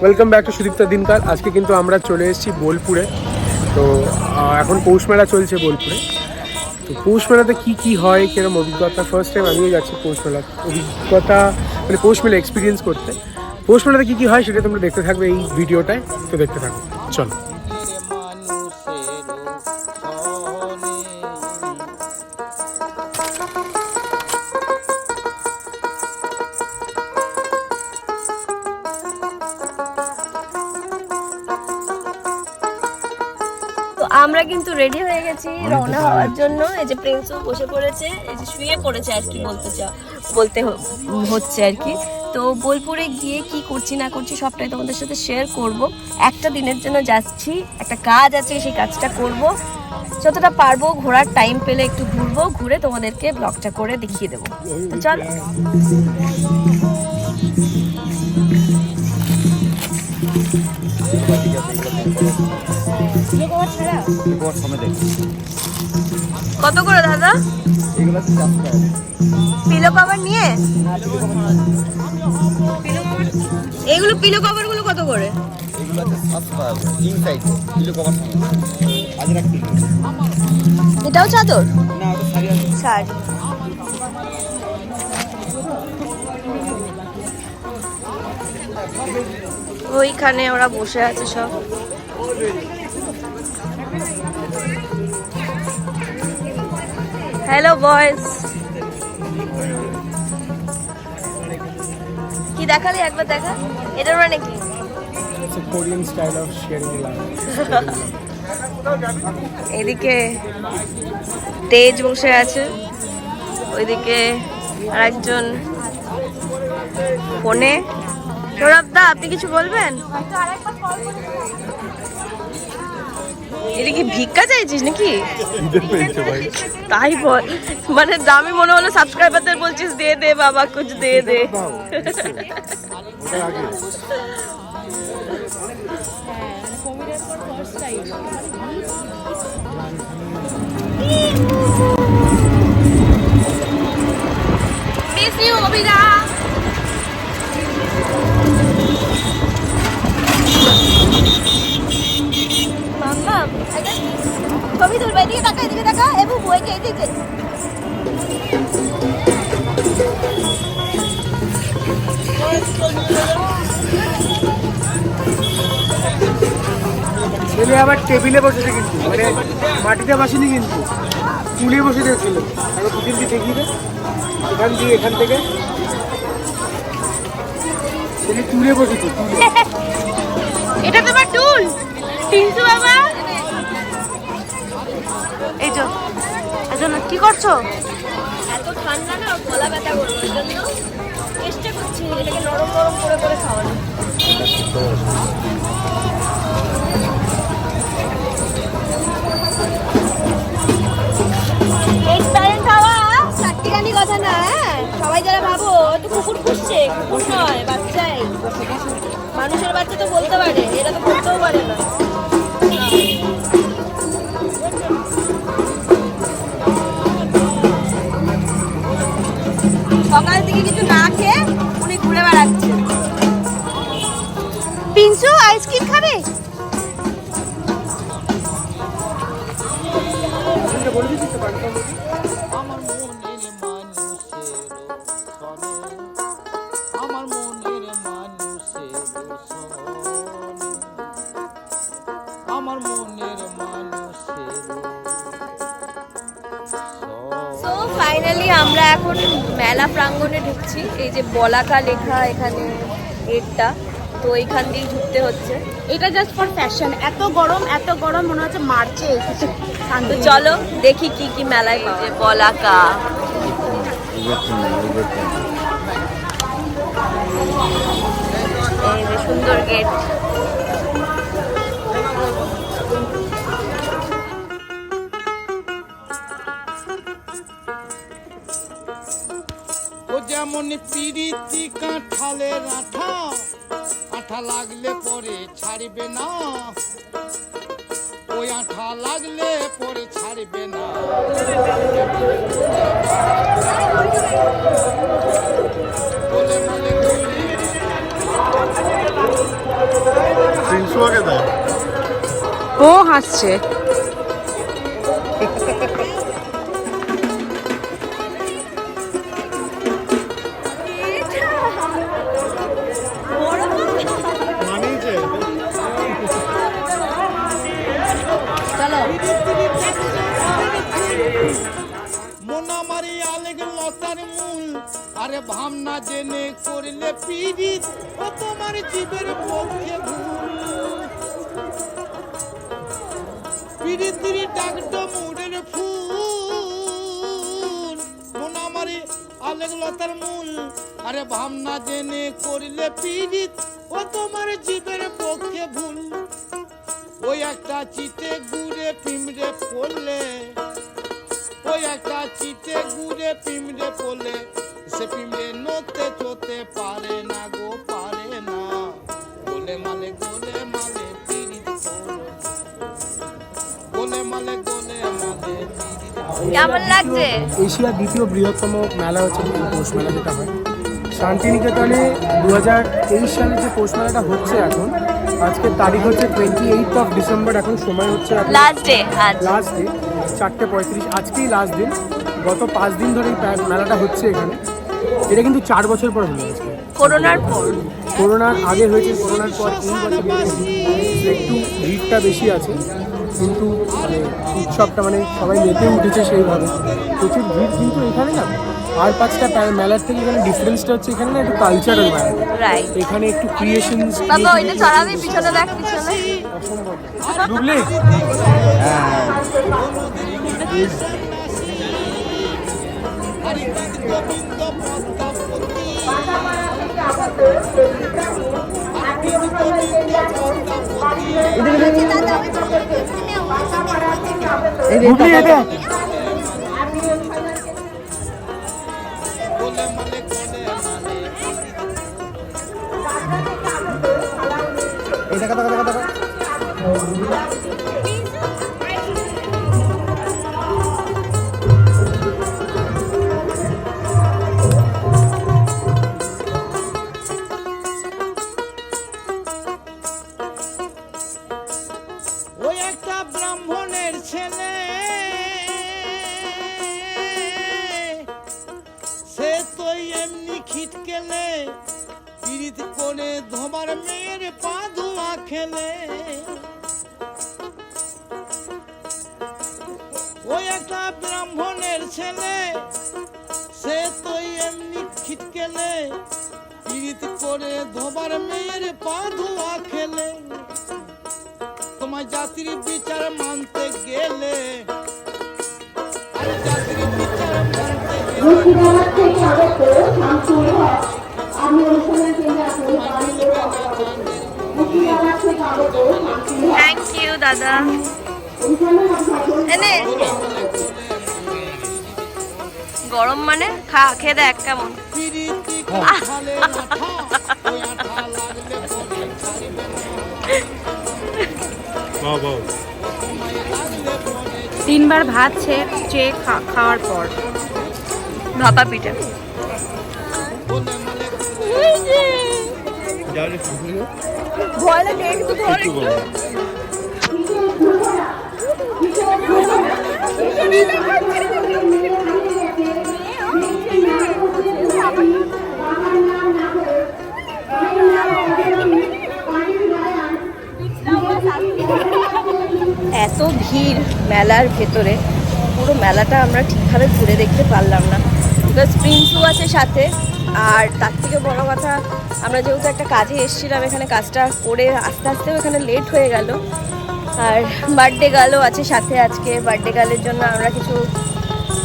Welcome back to Sudipta দিনকাল আজকে কিন্তু আমরা চলে এসেছি বোলপুরে। তো এখন পৌষ মেলা চলছে বোলপুরে। তো, পৌষ মেলাতে কী কী হয়, কীরকম অভিজ্ঞতা? ফার্স্ট টাইম আমিও যাচ্ছি পৌষ মেলা অভিজ্ঞতা মানে পৌষ মেলা এক্সপিরিয়েন্স করতে। পৌষ মেলাতে কী কী হয়, সেটা তোমরা দেখতে থাকবে এই ভিডিওটায় তো দেখতে থাকবে চলো। গেছি রওনা হওয়ার জন্য এই যে প্রিন্সও বসে পড়েছে এই যে শুয়ে পড়েছে আর কি বলতে চাও বলতে হচ্ছে আর কি। তো বোলপুরে গিয়ে কি করছি না করছি সবটাই তোমাদের সাথে শেয়ার করব। একটা দিনের জন্য যাচ্ছি একটা কাজ আছে সেই কাজটা করব। যতটা পারব ঘোরার টাইম পেলে একটু ঘুরবো ঘুরে তোমাদেরকে ব্লগটা করে দেখিয়ে দেবো। তো চলো। কত করে দাদা? পিলো কভার নিয়ে? এগুলো পিলো কভারগুলো কত করে? এটাও চাদর? শাড়ি। ওইখানে ওরা বসে আছে সব। হ্যালো বয়েস কি দেখালি? একবার দেখা। এটার মানে কি Korean style of sharing love এদিকে তেজ বসে আছে। ওইদিকে আরেকজন ফোনে। সৌরভ দা আপনি কিছু বলবেন? এটা কি ভিক্ষা চাইছিস নাকি? তাই বল। মানে দামি মনে হলো সাবস্ক্রাইবারদের বলছিস দে দে বাবা কুছ দে দে। মিস টেবিলে বসেছে কিন্তু মানে মাটিতে বসেনি কিন্তু চুলে বসে ছিল তাকে দুদিন দিয়ে দেখিয়ে দে এখান দিয়ে এখান থেকে। ছেলে চুলে বসেছে এটা তোমার টুল? টিন্টু বাবা? এই তো এজন্য কি করছ? এত ঠান্ডা না গলা ব্যথা করবে ওই জন্য চেষ্টা করছি এটাকে নরম নরম করে করে খাওয়ানো এক্সপায়ারেন্ট খাওয়া চারটিখানি কথা না হ্যাঁ? সবাই যারা ভাবো তো কুকুর পুষছে, কুকুর নয়, বাচ্চাই। মানুষের বাচ্চা তো বলতে পারে, এরা তো বলতেও পারে না। সকাল থেকে কিছু না খেয়ে ফাইনালি আমরা এখন মেলা প্রাঙ্গণে ঢুকছি। এই যে বলাকা লেখা এখানে গেটটা তো এইখান দিয়ে ঢুকতে হচ্ছে। এটা জাস্ট ফর ফ্যাশন এত গরম এত গরম মনে হচ্ছে মার্চে এসেছে। তো চলো দেখি কি কি মেলায় পাওয়া যায়। বলাকা। এই যে সুন্দর গেট। ও যেমন পিরিতি কাঁঠালের আঠা? আঠা লাগলে পরে ছাড়বে না। ওই আঠা লাগলে পরে ছাড়বে না। ও হাসছে। আরে ভাবনা জেনে করলে পিড়িত, ও তোমার জীবের পক্ষে ভুল। পিড়িতির ডাকড মুড়ের ফুল। মোনামারি আলেগ লতার মূল। আরে ভাবনা জেনে করলে পিড়িত, ও তোমার জীবের পক্ষে ভুল। ওই একটা চিতে গুড়ে পিমড়ে পড়লে ওই একটা চিতে গুড়ে পিমড়ে পড়লে সে পিমড়ে নতে চতে পারে না গো পারে না। গোলে মালে গোলে মালে গোলে মালে গোলে মালে পিরিত কেমন লাগছে? এশিয়ার দ্বিতীয় বৃহত্তম মেলা হচ্ছে পৌষ মেলা যেটা হয়। শান্তিনিকেতনে দু হাজার তেইশ সালে যে পৌষ মেলাটা হচ্ছে এখন আজকের তারিখ হচ্ছে টোয়েন্টি এইট অফ ডিসেম্বর এখন সময় হচ্ছে লাস্ট ডে লাস্ট ডে চারটে পঁয়ত্রিশ আজকেই লাস্ট দিন। গত পাঁচ দিন ধরে মেলাটা হচ্ছে এখানে। এটা কিন্তু চার বছর পর হয়ে গেছে করোনার পর। করোনার আগে হয়েছে করোনার পর এই বছর একটু ভিড়টা বেশি আছে। কিন্তু মানে উৎসবটা মানে সবাই মেতে উঠেছে সেইভাবে। প্রচুর ভিড় কিন্তু এখানে না। আর পাঁচটা মেলার থেকে এখানে ডিফারেন্সটা হচ্ছে এখানে না একটু কালচারাল মেলা এখানে একটু ক্রিয়েশনস বাবা ওইটা চড়াবি পিছনে দেখ পিছনে। বুঝলি হরি घुटली है এমনি খিটকেলে, পীড়িত করে ধোবার মেয়ের পা ধোয়া খেলে। ওই একটা ব্রাহ্মণের ছেলে, সে তো এমনি খিট খেলে পীড়িত করে ধোবার মেয়ের পা ধোয়া খেলে। তোমার জাতির বিচার মানতে গেলে, আরে জাতির বিচার থ্যাংক ইউ দাদা গরম মানে খা খেয়ে দেখ কেমন। তিনবার ভাত চেয়ে খাওয়ার পর। ভাপা পিঠে। ভয় লাগে এত ভিড় মেলার ভেতরে পুরো মেলাটা আমরা ঠিকভাবে ঘুরে দেখতে পারলাম না। বিকজ প্রিন্সু আছে সাথে। আর তার থেকে বড় কথা আমরা যেহেতু একটা কাজে এসেছিলাম এখানে কাজটা করে আস্তে আস্তেও এখানে লেট হয়ে গেল। আর বার্থডে গার্লও আছে সাথে আজকে। বার্থডে গার্লের জন্য আমরা কিছু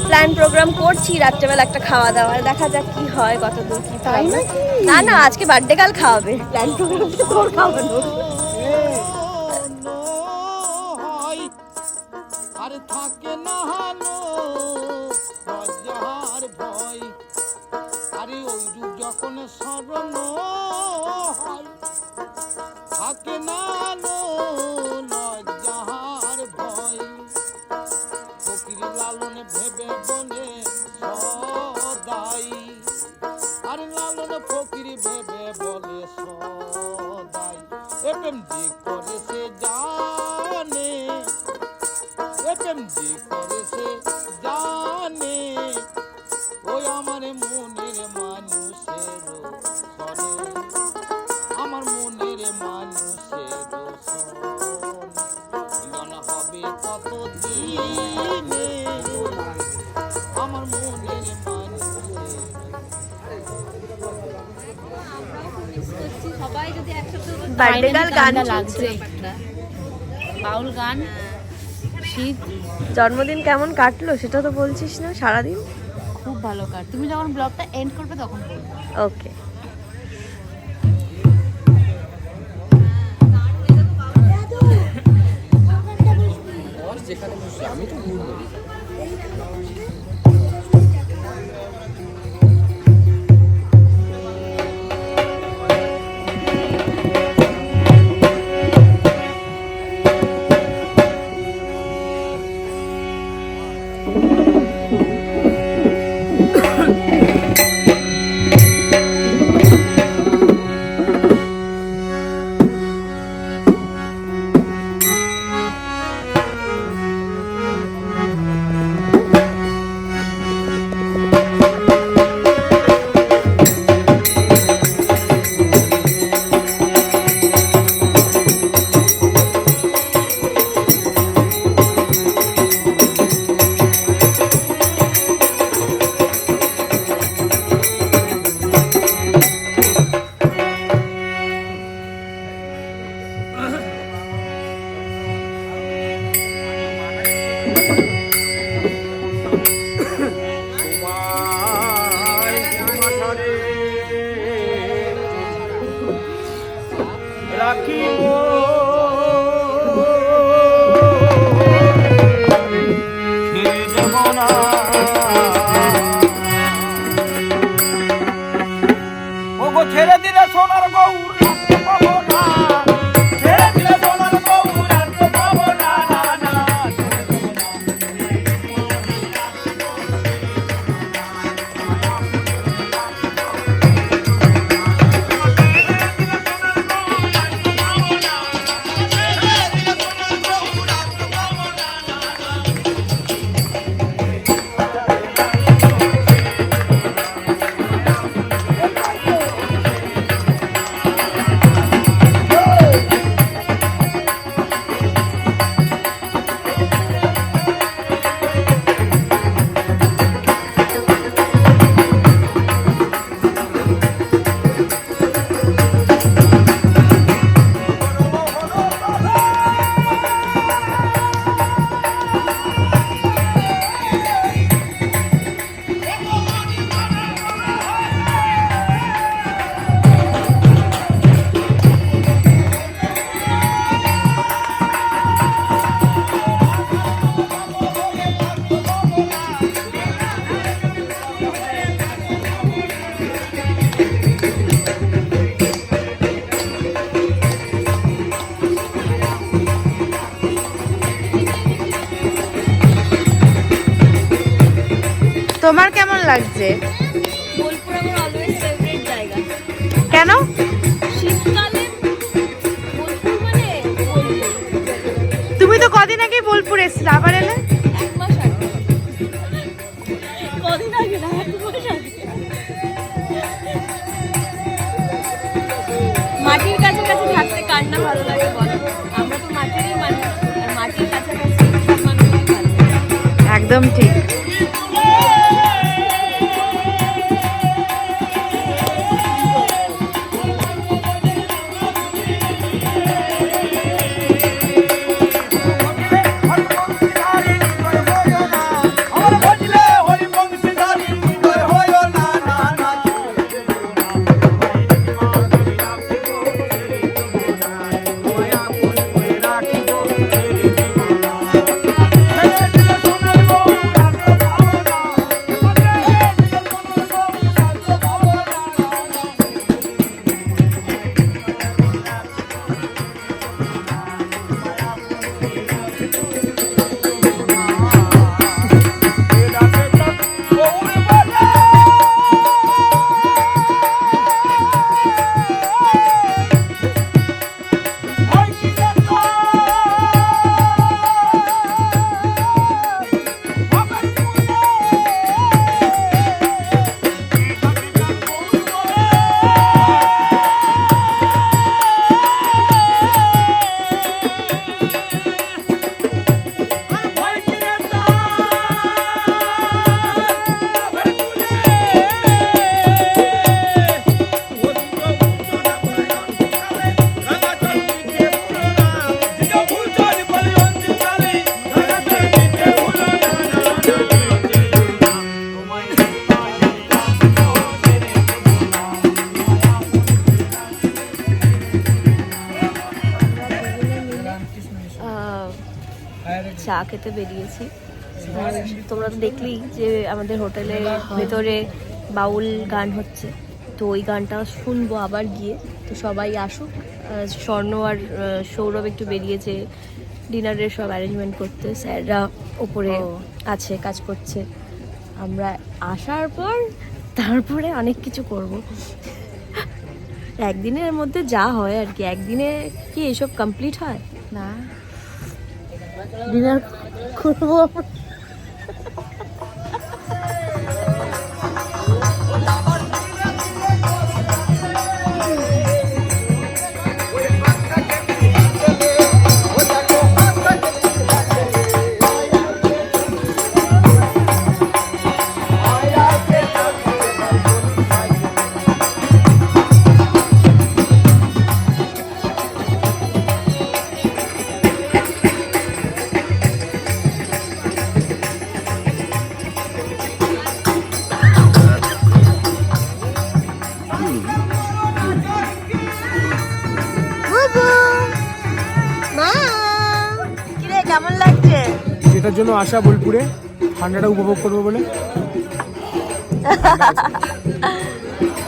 প্ল্যান প্রোগ্রাম করছি। রাত্রেবেলা একটা খাওয়া দাওয়ার দেখা যাক কি হয় কত দূর কি তাই না না আজকে বার্থডে গার্ল খাওয়াবে। প্ল্যান প্রোগ্রাম তোর খাওয়ানো প্রেম যে করে সে জানে এ করে Birthday গান লাগছে। বাউল গান শীত। জন্মদিন কেমন কাটলো সেটা তো বলছিস না সারাদিন? খুব ভালো কাট তুমি যখন ব্লগটা এন্ড করবে তখন ওকে তোমায় তোমার কেমন লাগছে? বোলপুর আমার অলওয়েজ ফেভারিট জায়গা। কেন? শীতকালে বোলপুর মানে তুমি তো কদিন আগে বোলপুর এসেছিলে আবার এলে? এক মাস আগে। কদিন আগে না এক মাস আগে। মাটির কাছাকাছি থাকতে কার না ভালো লাগে বলো? আমরা তো মাটিরই মানুষ আর মাটির কাছাকাছি সব একদম ঠিক। খেতে বেরিয়েছি। তোমরা তো দেখলেই যে আমাদের হোটেলের ভেতরে বাউল গান হচ্ছে। তো ওই গানটা শুনব আবার গিয়ে। তো সবাই আসুক। স্বর্ণ আর সৌরভ একটু বেরিয়েছে। ডিনারের সব অ্যারেঞ্জমেন্ট করতে। স্যাররা ওপরে আছে কাজ করছে। আমরা আসার পর তারপরে অনেক কিছু করব। একদিনের মধ্যে যা হয় আর কি। একদিনে কি এসব কমপ্লিট হয়? না। ডিনার করব কিরে জন্য আসা বোলপুরে। ঠান্ডাটা উপভোগ করব বলে।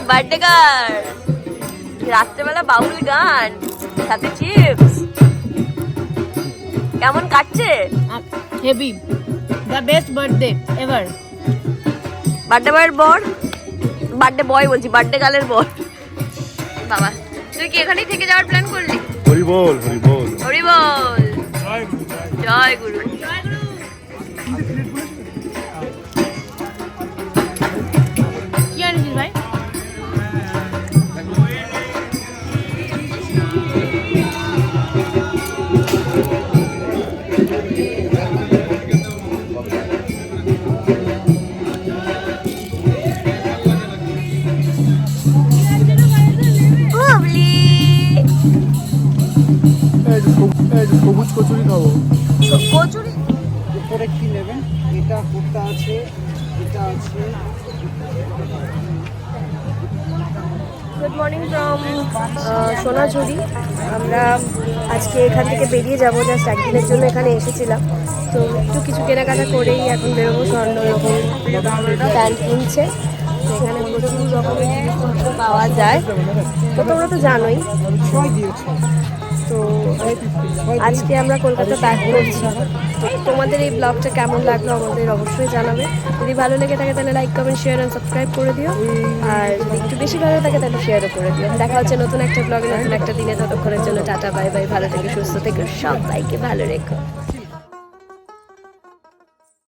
বার্থডে গার্ল রাত্রেবেলা বাউল গান সাথে চিপস কেমন কাটছে? Heavy. The best birthday ever. Birthday বয়ের বর? বার্থডে বয় বলছি বার্থডে গার্লের বর। বাবা তুই কি এখানেই থেকে যাওয়ার প্ল্যান করলি? হরি বল হরি বল। হরি বল। জয় গুরু। কি সোনাঝুরি। আমরা আজকে এখান থেকে বেরিয়ে যাব জাস্ট একদিনের জন্য এখানে এসেছিলাম। তো একটু কিছু কেনাকাটা করেই এখন বেরোবো স্বর্ণ এবং প্যান্ট কিনছে। এখানে প্রচুর রকমের জিনিসপত্র পাওয়া যায়। তো তোমরা তো জানোই তো আজকে আমরা কলকাতা ব্যাক করছি। তোমাদের এই ব্লগটা কেমন লাগল আমাদের অবশ্যই জানাবে। যদি ভালো লেগে থাকে তাহলে like comment share and subscribe করে দিও। আর একটু বেশি ভালো থাকে তাহলে শেয়ারও করে দিও। দেখা হচ্ছে নতুন একটা ব্লগে নতুন একটা দিনে। ততক্ষণের জন্য টাটা বাই বাই ভালো থেকে, সুস্থ থেকে, সবাইকে ভালো রেখো।